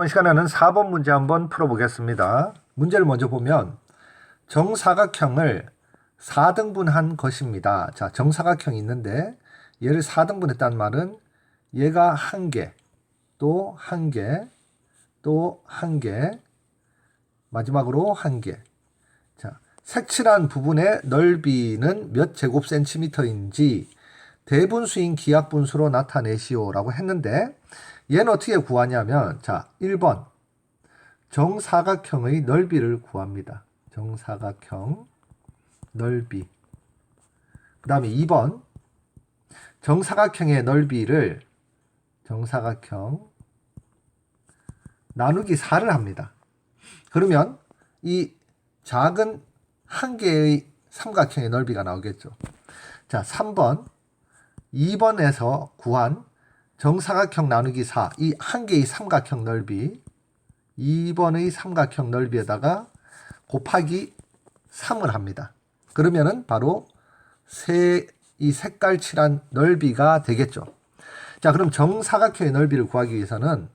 이번 시간에는 4번 문제 한번 풀어보겠습니다. 문제를 먼저 보면 정사각형을 4등분한 것입니다. 자, 정사각형이 있는데 얘를 4등분했다는 말은 얘가 한 개, 또 한 개, 또 한 개, 마지막으로 한 개. 자, 색칠한 부분의 넓이는 몇 제곱센티미터인지 대분수인 기하분수로 나타내시오라고 했는데 얘는 어떻게 구하냐면 자, 1번 정사각형의 넓이를 구합니다. 정사각형 넓이. 그 다음에 2번 정사각형의 넓이를 정사각형 나누기 4를 합니다. 그러면 이 작은 한 개의 삼각형의 넓이가 나오겠죠. 자, 3번 2번에서 구한 정사각형 나누기 4, 이 한 개의 삼각형 넓이, 2번의 삼각형 넓이에다가 곱하기 3을 합니다. 그러면은 바로 세, 이 색깔 칠한 넓이가 되겠죠. 자, 그럼 정사각형의 넓이를 구하기 위해서는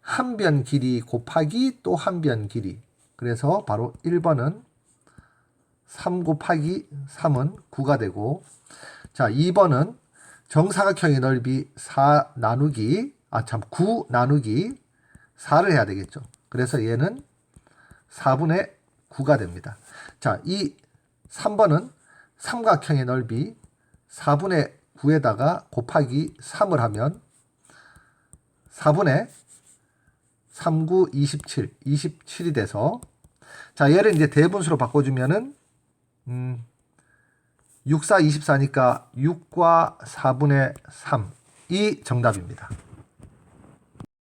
한 변 길이 곱하기 또 한 변 길이. 그래서 바로 1번은 3 곱하기 3은 9가 되고, 자, 2번은 정사각형의 넓이 4 나누기, 아, 참, 9 나누기 4를 해야 되겠죠. 그래서 얘는 4분의 9가 됩니다. 자, 이 3번은 삼각형의 넓이 4분의 9에다가 곱하기 3을 하면 4분의 39, 27, 27이 돼서 자, 얘를 이제 대분수로 바꿔주면은 음, 6, 4, 24니까 6과 4분의 3이 정답입니다.